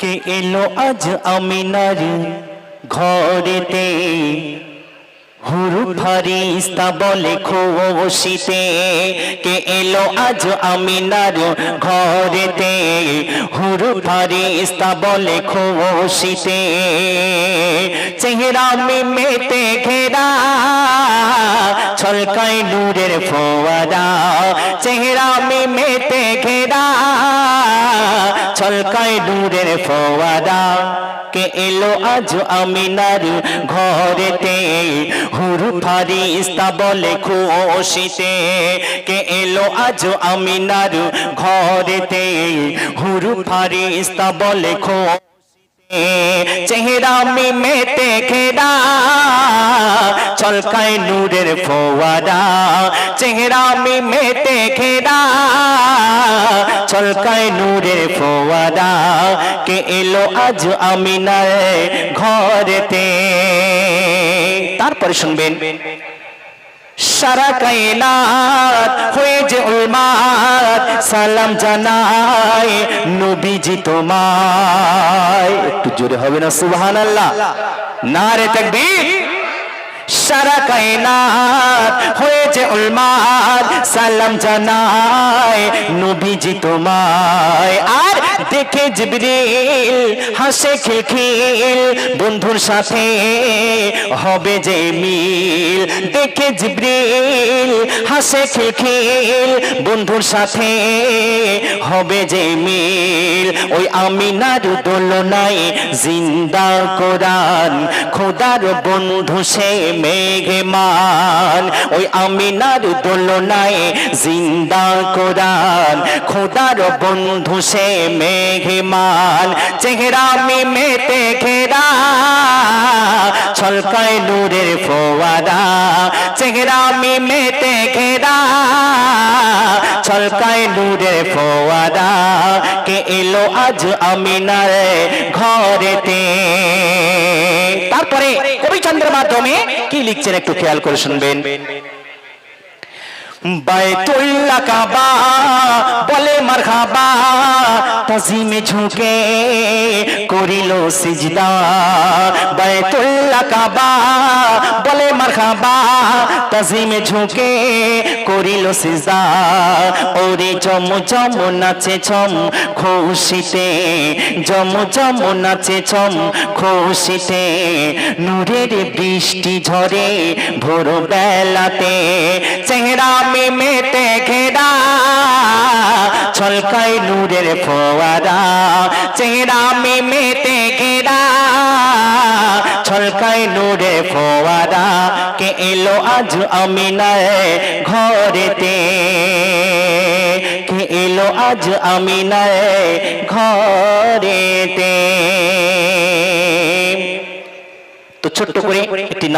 কে এলো আজ আমিনার ঘরেতে? ফারিস্তা বলে খুশিতে, কে এলো আজ আমিনার ঘরেতে? হুরু ফারিস্তা বলে খুশিতে, চেহারা মেতে ঘেরা, ছলকায় নূরের ফোয়ারা। চেহারা মেতে ঘেরা, ছলকায় নূরের ফোয়ারা। কে এলো আজ আমিনার ঘরেতে? হুরু ফারিস্তা বলে খুশিতে কে এলো আজ আমিনার ঘরেতে? হুরু ফারিস্তা বলে খো চেহারা মেতে ঘেরা চলকায় নূরের ফোয়ারা। চেহারা মেতে ঘেরা ছলকায় নূরের ফোয়ারা কে এলো আজ আমিনার ঘরেতে? তারপরে শুনবেন, সারা কায়নাত হয়ে যে উলমাত সালাম জানায় নবীজি তোমায়। একটু জোরে হবে না, সুবহানাল্লাহ। নারে তাকবীর। সারা কায়নাত হয়েছে উলমাত সালাম জানায় নবীজি তোমায়। আর দেখে জিবরিল হাসে খিলখিল, বন্ধুর সাথে হবে যে মিল। দেখে জিবরিল হাসে খিলখিল, বন্ধুর সাথে হবে যে মিল। ওই আমিনার দোলনায় জিন্দা কোরআন, খোদার বন্ধু সে মেঘমান। ওই আমিনার দোলনায় জিন্দা কোরআন। খোদার বন্ধু সে মেঘমান। চেহারা মেতে ঘেরা ছলকায় নূরের ফোয়ারা। চেহারা মেতে ঘেরা ছলকায় নূরের ফোয়ারা। কে এলো আজ আমিনার ঘরেতে? কবিচন্দ্রের মাধ্যমে কি লিখছেন একটু খেয়াল করে শুনবেন? বাইতুল্লাহ কাবা, বলে মারহাবা, তাজিমে ঝুঁকে করিল সিজদা। বাইতুল্লাহ কাবা, বলে মারহাবা, তাজিমে ঝুঁকে করিল সিজদা। ওরে জম জম নাচে ছম, খুশিতে, জম জম নাচে ছম, খুশিতে। নূরের বৃষ্টি ঝরে ভোর বেলাতে চেহারা মেতে ঘেরা ছলকায় নূরের ফোয়ারা। চেহারা মেতে ঘেরা ছলকায় নূরে ফোয়ারা। কে এলো আজ আমিনায় ঘরেতে? কে এলো আজ আমিনায় ঘরেতে? তো ছোট্ট করে একটি